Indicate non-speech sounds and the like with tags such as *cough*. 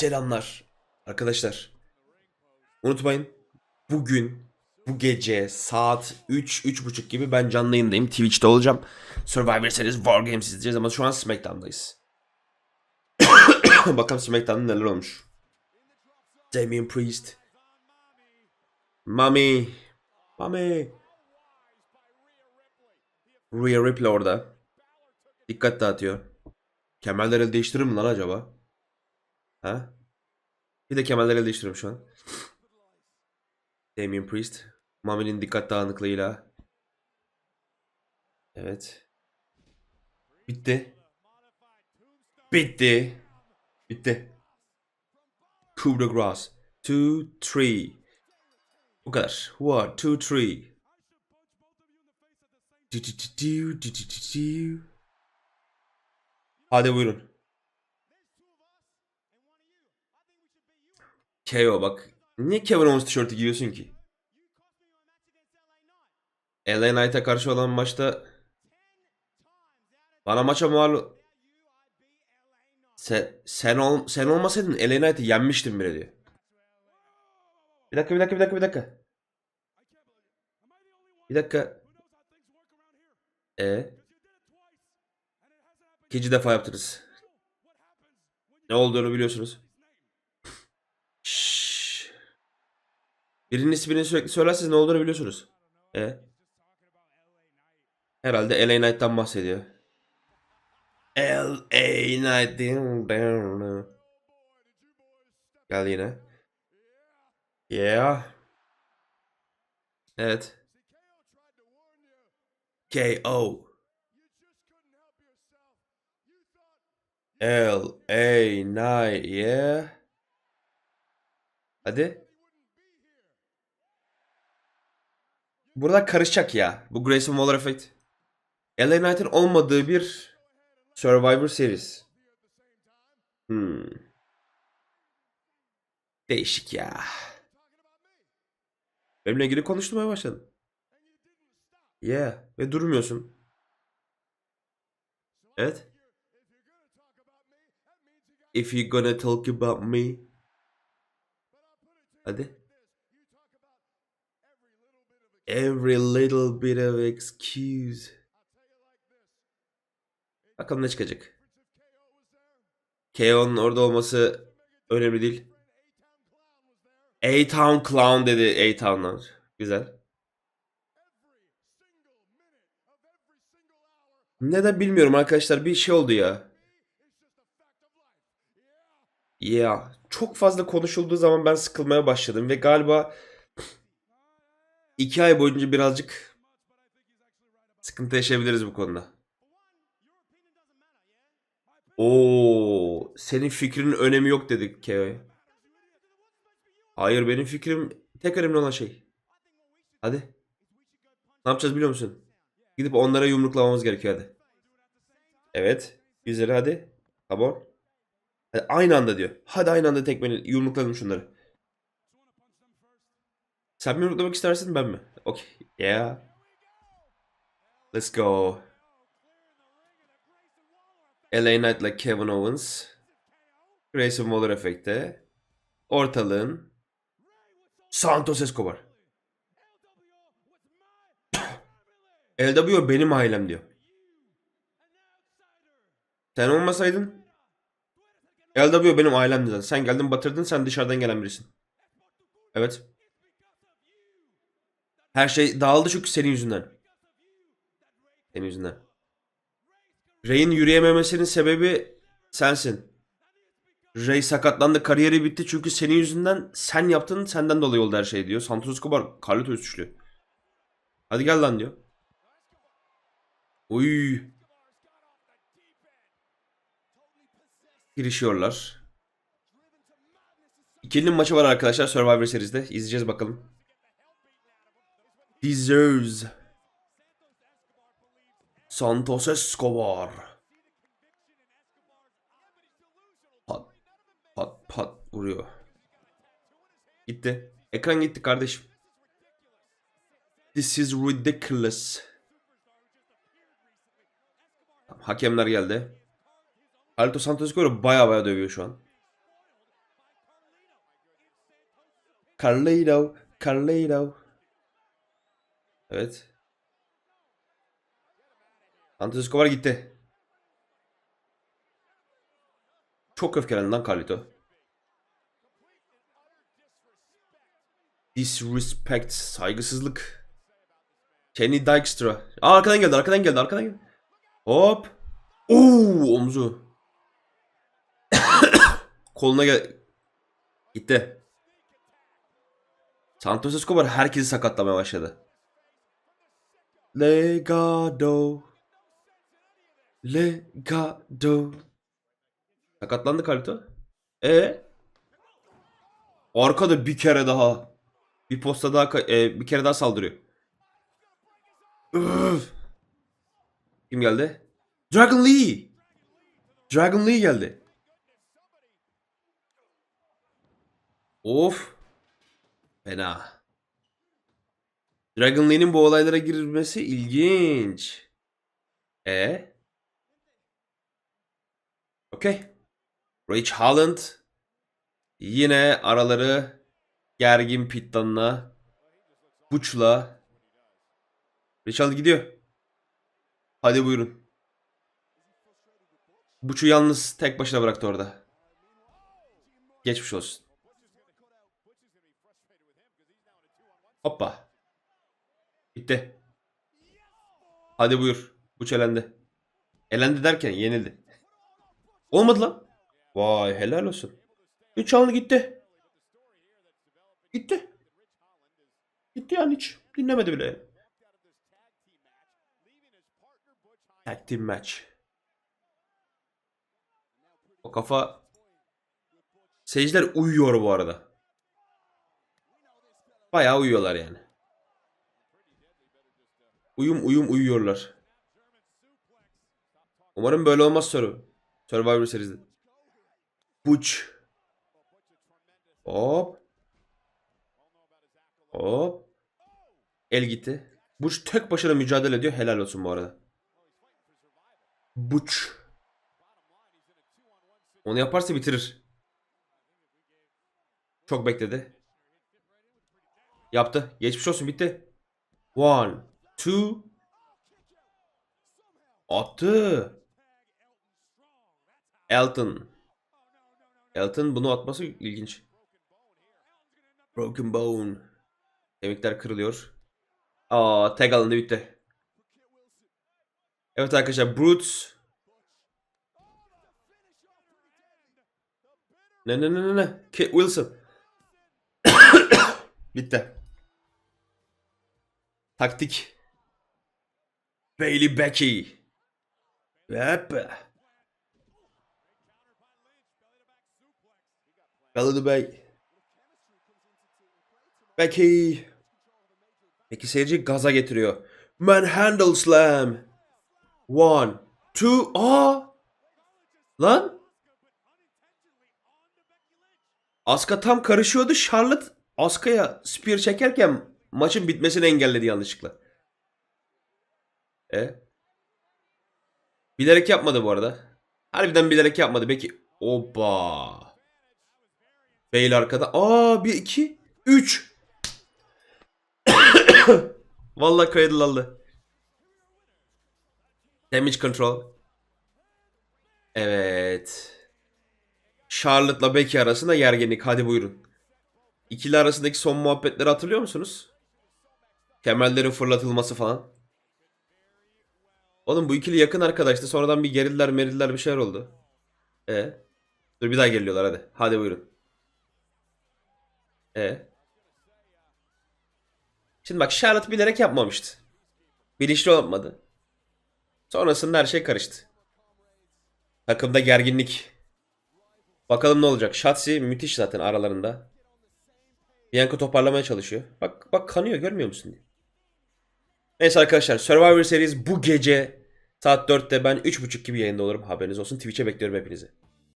Selamlar arkadaşlar. Unutmayın bugün bu gece saat 3 3.30 gibi ben canlı yayındayım. Twitch'te olacağım. Survivor Series War Games izleyeceğiz ama şu an SmackDown'dayız. *coughs* Bakalım SmackDown'da neler olmuş. Damien Priest. Mami. Mami. Rhea Ripley orada. Dikkat dağıtıyor. Kemerleri değiştirir mi lan acaba? Ha? Bir de kemerleri değiştiriyorum şu an. Damien Priest. Mami'nin dikkat dağınıklığıyla. Evet. Bitti. Bitti. Bitti. Coup de grace. Two, three. Bu kadar. One, two, three. Du- du- du- du- du- du- du- du. Hadi buyurun. KO bak. Niye Kevin Owens tişörtü giyiyorsun ki? LA Knight'a karşı olan maçta bana maça mal sen, sen, ol, sen olmasaydın LA Knight'ı yenmiştin bile diyor. Bir dakika bir dakika bir dakika bir dakika. Bir dakika. E İkinci defa yaptınız. Ne olduğunu biliyorsunuz. Birinin ismini sürekli söylerseniz ne olduğunu biliyorsunuz. E? Herhalde LA Knight'tan bahsediyor. LA Knight. Gel yine. Yeah. Evet. KO. L A Knight. Yeah. Hadi. Burada karışacak ya. Bu Grayson Waller Effect. LA Knight'ın olmadığı bir Survivor Series. Hmm. Değişik ya. Benimle ilgili konuşmaya başladın. Yeah. Ve durmuyorsun. Evet. If you're gonna talk about me. Hadi. Every little bit of excuse. Bakalım ne çıkacak. KO'nun orada olması önemli değil. A-Town Clown dedi A-Town'lar. Güzel. Neden bilmiyorum arkadaşlar. Bir şey oldu ya. Ya çok fazla konuşulduğu zaman ben sıkılmaya başladım ve galiba iki ay boyunca birazcık sıkıntı yaşayabiliriz bu konuda. Oo, senin fikrinin önemi yok dedik KO'ya. Hayır benim fikrim tek önemli olan şey. Hadi. Ne yapacağız biliyor musun? Gidip onlara yumruklamamız gerekiyor hadi. Evet. Güzel hadi. Tamam. Hadi aynı anda diyor. Hadi aynı anda tekmeni yumruklayalım şunları. Sen mi yumruklamak istersin ben mi? Okay. Yeah. Let's go. LA Knight ile Kevin Owens. Grayson Waller efekte. Ortalığın. Santos Escobar. *coughs* LW benim ailem diyor. Sen olmasaydın LW benim ailem zaten. Sen geldin batırdın sen dışarıdan gelen birisin. Evet. Her şey dağıldı çünkü senin yüzünden. Senin yüzünden. Ray'in yürüyememesinin sebebi sensin. Ray sakatlandı kariyeri bitti çünkü senin yüzünden sen yaptın senden dolayı oldu her şey diyor. Santos Escobar Carlitos suçluyor. Hadi gel lan diyor. Uy. Girişiyorlar. İkilinin maçı var arkadaşlar Survivor Series'de. İzleyeceğiz bakalım. Deserves. Santos Escobar. Pat pat pat vuruyor. Gitti. Ekran gitti kardeşim. This is ridiculous. Hakemler geldi. Alto Santos'u göre baya baya dövüyor şu an. Carlito. Carlito. Evet. Santos Escobar gitti. Çok öfkelendi lan Carlito. Disrespect. Saygısızlık. Kenny Dykstra. Aa arkadan geldi arkadan geldi arkadan geldi. Hop. Oo omzu. *coughs* Koluna gel. Gitti. Santos Escobar herkesi sakatlamaya başladı. Legado. Legado. Sakatlandı Carlito. E Arkada bir kere daha. Bir posta daha e, bir kere daha saldırıyor. Üf. Kim geldi? Dragon Lee. Dragon Lee geldi. Of. Fena. Dragon Lee'nin bu olaylara girmesi ilginç. E? Okey. Rich Holland yine araları gergin Pittan'la Butch'la Rich Holland gidiyor. Hadi buyurun. Butch'u yalnız tek başına bıraktı orada. Geçmiş olsun. Hoppa. Bitti. Hadi buyur. Butch elendi. Elendi derken yenildi. Olmadı lan. Vay helal olsun. Üç anlı gitti. Gitti. Gitti yani hiç. Dinlemedi bile. Tag team match. O kafa Seyirciler uyuyor bu arada. Bayağı uyuyorlar yani. Uyum uyum uyuyorlar. Umarım böyle olmaz soru. Survivor Series'de. Butch. Hop. Hop. El gitti. Butch tek başına mücadele ediyor. Helal olsun bu arada. Butch. Onu yaparsa bitirir. Çok bekledi. Yaptı. Geçmiş olsun bitti. One. Two. Attı. Elton. Elton bunu atması ilginç. Broken Bone. Kemikler kırılıyor. Aa tek alındı bitti. Evet arkadaşlar Brutes. Ne ne ne ne ne. Kit Wilson. *coughs* bitti. Taktik. Bailey Becky. Hoppa. Kaladı Bey. Becky. Peki seyirci gaza getiriyor. Manhandle Slam. One. Two. Aa. Lan. Aska tam karışıyordu. Charlotte Aska'ya spear çekerken maçın bitmesini engelledi yanlışlıkla. E? Bilerek yapmadı bu arada. Harbiden bilerek yapmadı. Peki. Oba. Bale arkada. Aa bir iki. Üç. *coughs* Vallahi Cradle aldı. Damage control. Evet. Charlotte'la Becky arasında gerginlik. Hadi buyurun. İkili arasındaki son muhabbetleri hatırlıyor musunuz? Kemerlerin fırlatılması falan. Oğlum bu ikili yakın arkadaştı. Sonradan bir gerildiler merildiler bir şeyler oldu. E. Dur bir daha geliyorlar hadi. Hadi buyurun. E. Şimdi bak Charlotte bilerek yapmamıştı. Bilinçli olmadı. Sonrasında her şey karıştı. Takımda gerginlik. Bakalım ne olacak. Shotzi müthiş zaten aralarında. Bianca toparlamaya çalışıyor. Bak bak kanıyor görmüyor musun? Neyse arkadaşlar Survivor Series bu gece saat 4'te ben 3.30 gibi yayında olurum. Haberiniz olsun. Twitch'e bekliyorum hepinizi.